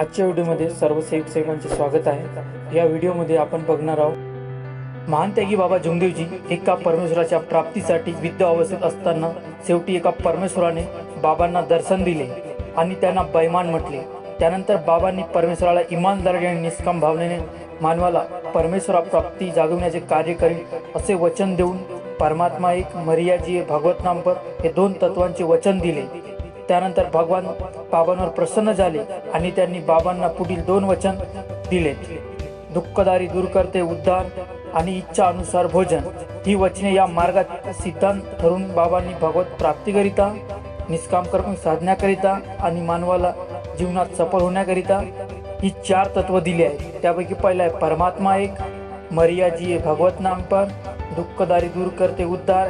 आजच्या व्हिडिओमध्ये सर्व सेवक सेवकांचे स्वागत आहे. या व्हिडिओमध्ये आपण बघणार आहोत महान त्यागी बाबा जुमदेवजी एका परमेश्वराच्या प्राप्तीसाठी विद्ध अवस्थेत असताना शेवटी एका परमेश्वराने बाबांना दर्शन दिले आणि त्यांना बैमान म्हटले. त्यानंतर बाबांनी परमेश्वराला इमानदारी आणि निष्काम भावनेने मानवाला परमेश्वरा प्राप्ती जागविण्याचे कार्य करील असे वचन देऊन परमात्मा एक मर्याजी भगवत नामपर हे दोन तत्वांचे वचन दिले. त्यानंतर भगवान बाबांवर प्रसन्न झाले आणि त्यांनी बाबांना पुढील दोन वचन दिले दुःखदारी दूर करते उद्धार आणि इच्छा अनुसार भोजन. ही वचने या मार्गात सिद्धांत ठरून बाबांनी भगवत प्राप्तीकरिता निष्काम कर्म साधण्याकरिता आणि मानवाला जीवनात सफल होण्याकरिता ही चार तत्व दिली आहेत. त्यापैकी पहिलं आहे परमात्मा एक मर्याजी भगवत नामपर दुःखदारी दूर करते उद्धार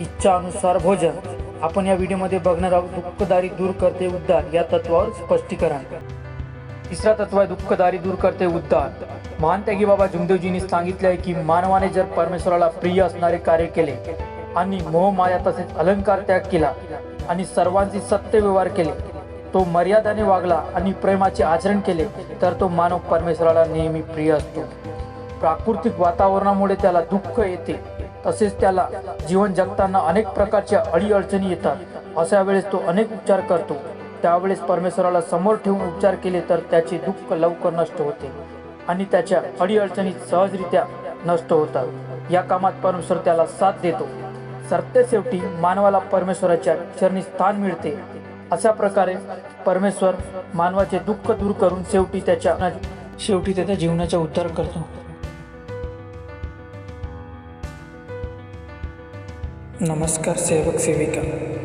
इच्छा अनुसार भोजन. आपण या व्हिडिओमध्ये बघणार आहोत दुःखदारी दूर करते उद्धार या तत्वावर स्पष्टीकरण. तिसरा तत्व आहे दुःखदारी दूर करते उद्धार. महान त्यागी बाबा जुमदेवजींनी सांगितले आहे की मानवाने जर परमेश्वराला प्रिय असणारे कार्य केले आणि मोह माया तसेच अलंकार त्याग केला आणि सर्वांशी सत्य व्यवहार केले तो मर्यादाने वागला आणि प्रेमाचे आचरण केले तर तो मानव परमेश्वराला नेहमी प्रिय असतो. प्राकृतिक वातावरणामुळे त्याला दुःख येते. तसेच त्याला जीवन जगताना अनेक प्रकारच्या अडीअडचणी येतात. अशा वेळेस तो अनेक उपचार करतो. त्यावेळेस परमेश्वराला समोर ठेवून उपचार केले तर त्याचे दुःख लवकर नष्ट होते आणि त्याच्या अडीअडचणी सहजरित्या नष्ट होतात. या कामात परमेश्वर त्याला साथ देतो. सत्य शेवटी मानवाला परमेश्वराच्या चरणी स्थान मिळते. अशा प्रकारे परमेश्वर मानवाचे दुःख दूर करून शेवटी त्याच्या शेवटी त्याच्या जीवनाचा उद्धार करतो. नमस्कार सेवक सेविका.